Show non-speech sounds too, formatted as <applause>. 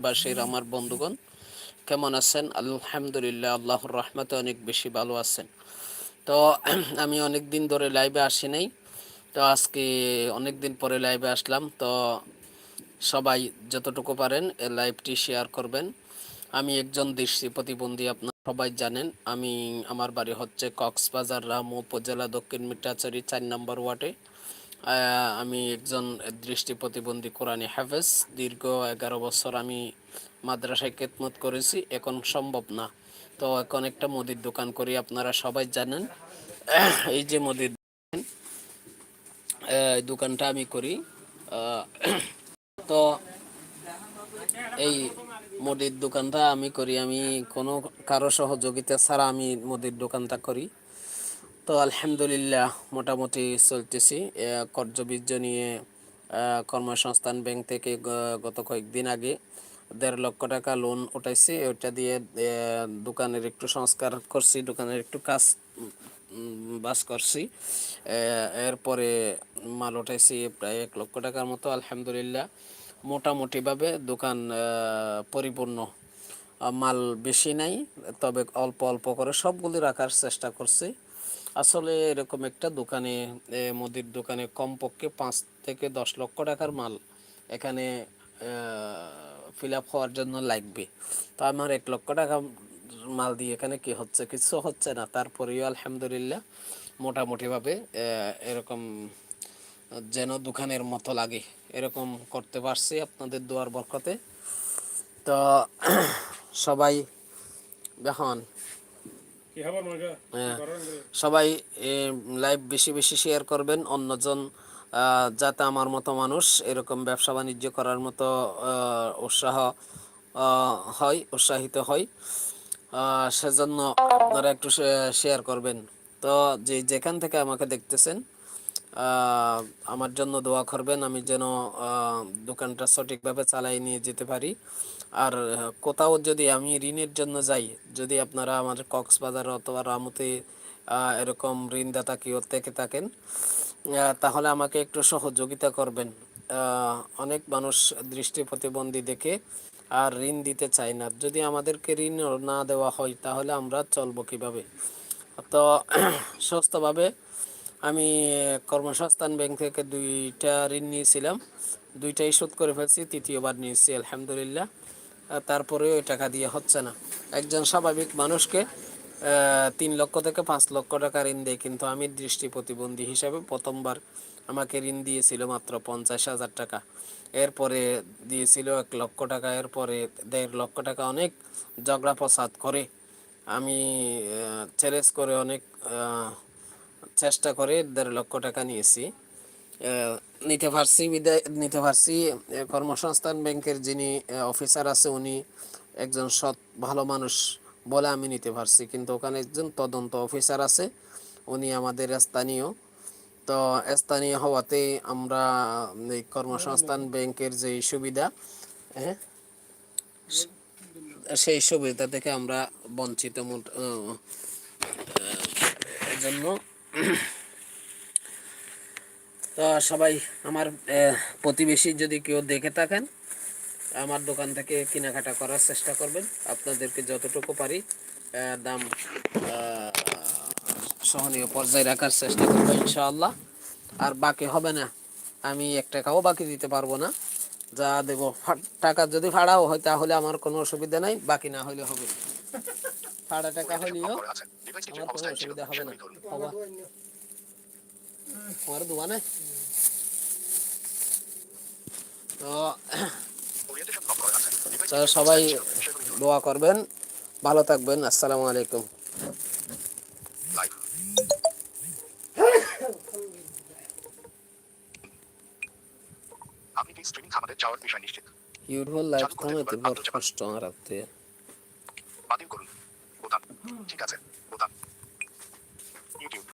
বাসীর আমার বন্ধুগণ, কেমন আছেন? আলহামদুলিল্লাহ, আল্লাহর রহমতে অনেক বেশি ভালো আছেন। তো <clears throat> আমি অনেক দিন ধরে লাইভে আসি নাই। তো আজকে অনেক দিন পরে লাইভে আসলাম। তো সবাই যতটুকু পারেন লাইভটি শেয়ার করবেন। আমি একজন দৃষ্টি প্রতিবন্ধী, আপনার সবাই জানেন। আমি, আমার বাড়ি হচ্ছে কক্সবাজার রামু উপজেলা দক্ষিণ মিঠাচারি চার নম্বর ওয়ার্ডে। আমি একজন দৃষ্টি প্রতিবন্ধী কোরআনী হাফেজ। দীর্ঘ এগারো বছর আমি মাদ্রাসায় কেতমত করেছি এখন সম্ভব না। তো এখন একটা মুদির দোকান করি আপনারা সবাই জানেন। <coughs> এই যে মুদির দোকান, দোকানটা আমি করি। <coughs> তো এই মুদির দোকানটা আমি করি। আমি কোনো কারও সহযোগিতা ছাড়া আমি মুদির দোকানটা করি। তো আলহামদুলিল্লাহ, মোটামুটি চলতেছি। কর্যবীর্য নিয়ে কর্মসংস্থান ব্যাংক থেকে গত কয়েকদিন আগে দেড় লক্ষ টাকা লোন উঠাইছি। ওইটা দিয়ে দোকানের একটু সংস্কার করছি, দোকানের একটু কাজ বাস করছি। এরপরে মাল উঠাইছি প্রায় এক লক্ষ টাকার মতো, আলহামদুলিল্লাহ। মোটামুটিভাবে দোকান পরিপূর্ণ মাল বেশি নাই, তবে অল্প অল্প করে সবগুলি রাখার চেষ্টা করছি। আসলে এরকম একটা দোকানে মুদির দোকানে কমপক্ষে পাঁচ থেকে দশ লক্ষ টাকার মাল এখানে ফিল আপ হওয়ার জন্য লাগবে। তো আমার এক লক্ষ টাকা মাল দিয়ে এখানে কি হচ্ছে কিছু হচ্ছে না। তারপরেও আলহামদুলিল্লাহ মোটামুটিভাবে এরকম যেন দোকানের মতো লাগে। এরকম করতে পারছি আপনাদের দোয়ার বরকতে। তো সবাই হ্যাঁ, সবাই লাইভ বেশি বেশি শেয়ার করবেন অন্যজন আহ, যাতে আমার মতো মানুষ এরকম ব্যবসা বাণিজ্য করার মতো আহ, উৎসাহ আহ, হয় উৎসাহিত হয়। আহ, সেজন্য আপনারা একটু শেয়ার করবেন। তো যে যেখান থেকে আমাকে দেখতেছেন আমার জন্য দোয়া করবেন, আমি যেন দোকানটা সঠিকভাবে চালাই নিয়ে যেতে পারি। আর কোথাও যদি আমি ঋণের জন্য যাই, যদি আপনারা আমার কক্সবাজার অথবা রামুতে এরকম ঋণদাতা কেউ থেকে থাকেন তাহলে আমাকে একটু সহযোগিতা করবেন। অনেক মানুষ দৃষ্টি প্রতিবন্ধী দেখে আর ঋণ দিতে চায় না। যদি আমাদেরকে ঋণ না দেওয়া হয়, তাহলে আমরা চলবো কীভাবে? তো, <clears throat> সুস্থভাবে আমি কর্মসংস্থান ব্যাংক থেকে দুইটা ঋণ নিয়েছিলাম। দুইটাই শোধ করে ফেলছি, তৃতীয়বার নিয়েছি, আলহামদুলিল্লাহ। তারপরেও ওই টাকা দিয়ে হচ্ছে না। একজন স্বাভাবিক মানুষকে তিন লক্ষ থেকে পাঁচ লক্ষ টাকা ঋণ দেয়, কিন্তু আমি দৃষ্টি প্রতিবন্ধী হিসাবে প্রথমবার আমাকে ঋণ দিয়েছিল মাত্র পঞ্চাশ হাজার টাকা। এরপরে দিয়েছিল এক লক্ষ টাকা, এরপরে দেড় লক্ষ টাকা অনেক ঝগড়া প্রসাদ করে। আমি চ্যালেঞ্জ করে অনেক চেষ্টা করে দেড় লক্ষ টাকা নিয়েছি। নিতে পারছি, বিদায়, নিতে পারছি। কর্মসংস্থান ব্যাংকের যিনি অফিসার আছে, উনি একজন সৎ, ভালো মানুষ বলে আমি নিতে পারছি। কিন্তু ওখানে একজন তদন্ত অফিসার আছে, উনি আমাদের স্থানীয়। তো স্থানীয় হওয়াতে আমরা এই কর্মসংস্থান ব্যাংকের যে সুবিধা হ্যাঁ সেই সুবিধা থেকে আমরা বঞ্চিত মোট- এজন্য তো সবাই আমার প্রতিবেশী যদি কেউ দেখে থাকেন, আমার দোকান থেকে কেনাকাটা করার চেষ্টা করবেন। আপনাদেরকে যতটুকু পারি দাম সহনীয় পর্যায়ে রাখার চেষ্টা করব ইনশাআল্লাহ। আর বাকি হবে না, আমি এক টাকাও বাকি দিতে পারব না। যা দেবো টাকা যদি ভাড়াও হয় তাহলে আমার কোনো অসুবিধা নাই, বাকি না হলে হবে ভাড়া টাকা হলেও আমার কোনো অসুবিধা হবে না। হবা তোমার দোকানে। তো তো সবাই দোয়া করবেন। ভালো থাকবেন। আসসালামু আলাইকুম। আপনি কি স্ট্রিমিং থামাতে চাওয়ার বিষয় নিশ্চিত? ইউটিউব লাইভ থামাইতে বড় কষ্ট আমার হাতে বাতিল করুন। বোতাম। ঠিক আছে।